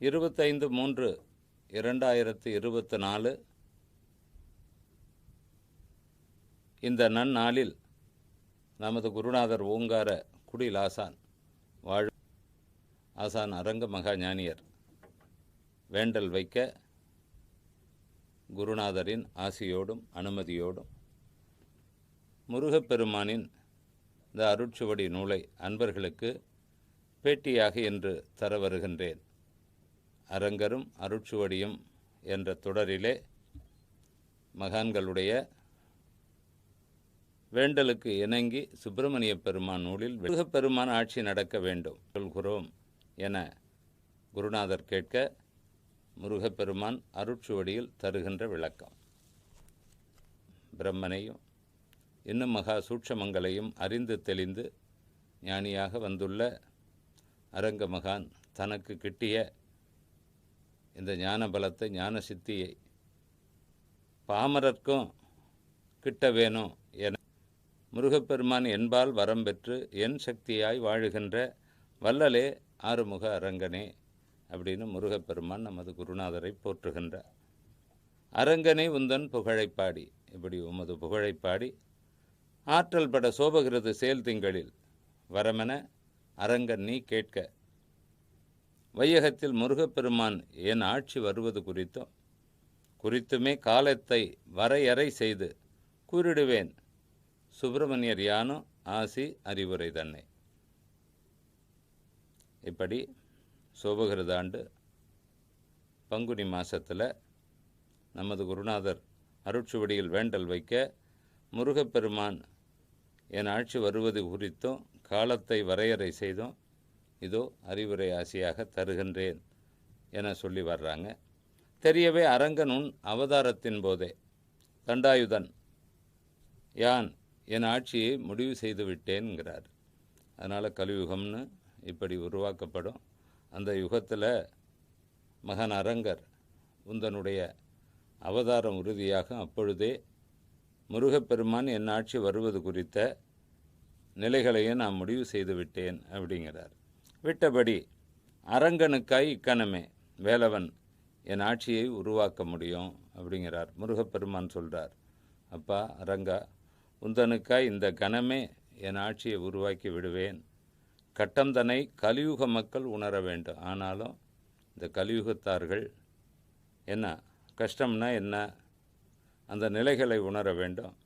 இருபத்தைந்து மூன்று இரண்டாயிரத்து இருபத்தி நாலு. இந்த நன்னாளில் நமது குருநாதர் ஓங்கார குடில் ஆசான் வாழ் ஆசான் அரங்க மகா ஞானியர் வேண்டல் வைக்க குருநாதரின் ஆசியோடும் அனுமதியோடும் முருகப்பெருமானின் இந்த அருட்சுவடி நூலை அன்பர்களுக்கு பேட்டியாக இன்று தர வருகின்றேன். அரங்கரும் அருட்சுவடியும் என்ற தொடரிலே மகான்களுடைய வேண்டலுக்கு இணங்கி சுப்பிரமணிய பெருமான் நூலில் பெருமான் ஆட்சி நடக்க வேண்டும் சொல்கிறோம் என குருநாதர் கேட்க முருகப்பெருமான் அருட்சுவடியில் தருகின்ற விளக்கம். பிரம்மனையும் இன்னும் மகா சூட்சமங்களையும் அறிந்து தெளிந்து ஞானியாக வந்துள்ள அரங்க மகான் தனக்கு கிட்டிய இந்த ஞான பலத்தை ஞான சித்தியை பாமரர்க்கும் கிட்ட வேணும் என முருகப்பெருமான் என்பால் வரம் பெற்று என் சக்தியாய் வாழுகின்ற வல்லலே ஆறுமுக அரங்கனே அப்படின்னு முருகப்பெருமான் நமது குருநாதரை போற்றுகின்றார். அரங்கனே உந்தன் புகழைப்பாடி இப்படி உமது புகழைப்பாடி ஆற்றல் பட சோபகிறது செயல் திங்களில் வரமென அரங்கன் நீ கேட்க வையகத்தில் முருகப்பெருமான் என் ஆட்சி வருவது குறித்தும் குறித்துமே காலத்தை வரையறை செய்து கூறிடுவேன். சுப்பிரமணியர் யானும் ஆசி அறிவுரை தன்னை. இப்படி சோபகிருதாண்டு பங்குனி மாசத்தில் நமது குருநாதர் அருட்சுவடியில் வேண்டல் வைக்க முருகப்பெருமான் என் ஆட்சி வருவது குறித்தும் காலத்தை வரையறை செய்தும் இதோ அறிவுரை ஆசையாக தருகின்றேன் என சொல்லி வர்றாங்க. தெரியவே அரங்கன் உன் அவதாரத்தின் போதே. தண்டாயுதன் யான் என் ஆட்சியை முடிவு செய்து விட்டேன்கிறார் அதனால் கலியுகம்னு இப்படி உருவாக்கப்படும். அந்த யுகத்தில் மகன் அரங்கர் உந்தனுடைய அவதாரம் உறுதியாகும் அப்பொழுதே முருகப்பெருமான் என் ஆட்சி வருவது குறித்த நிலைகளையும் நான் முடிவு செய்து விட்டேன் அப்படிங்கிறார். விட்டபடி அரங்கனுக்காய் இக்கணமே வேலவன் என் ஆட்சியை உருவாக்க முடியும் அப்படிங்கிறார். முருகப்பெருமான் சொல்கிறார் அப்பா அரங்கா உந்தனுக்காய் இந்த கணமே என் ஆட்சியை உருவாக்கி விடுவேன். கட்டம் தன்னை கலியுக மக்கள் உணர வேண்டும். ஆனாலும் இந்த கலியுகத்தார்கள் என்ன கஷ்டம்னா என்ன? அந்த நிலைகளை உணர வேண்டும்.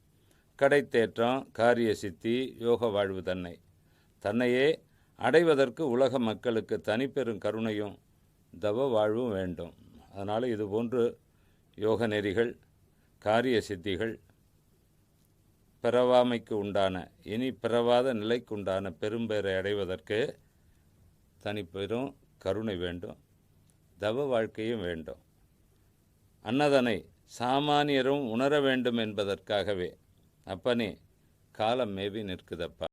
கடைத்தேற்றம் காரிய சித்தி யோக வாழ்வு தன்னை. தன்னையே அடைவதற்கு உலக மக்களுக்கு தனிப்பெரும் கருணையும் தவ வாழ்வும் வேண்டும். அதனால் இது போன்று யோக நெறிகள் காரிய சித்திகள் பிறவாமைக்கு உண்டான இனி பிறவாத நிலைக்கு உண்டான பெரும்பேரை அடைவதற்கு தனிப்பெரும் கருணை வேண்டும் தவ வாழ்க்கையும் வேண்டும். அன்னதனை சாமானியரும் உணர வேண்டும் என்பதற்காகவே அப்பனே காலம் மேவி நிற்குதப்பா.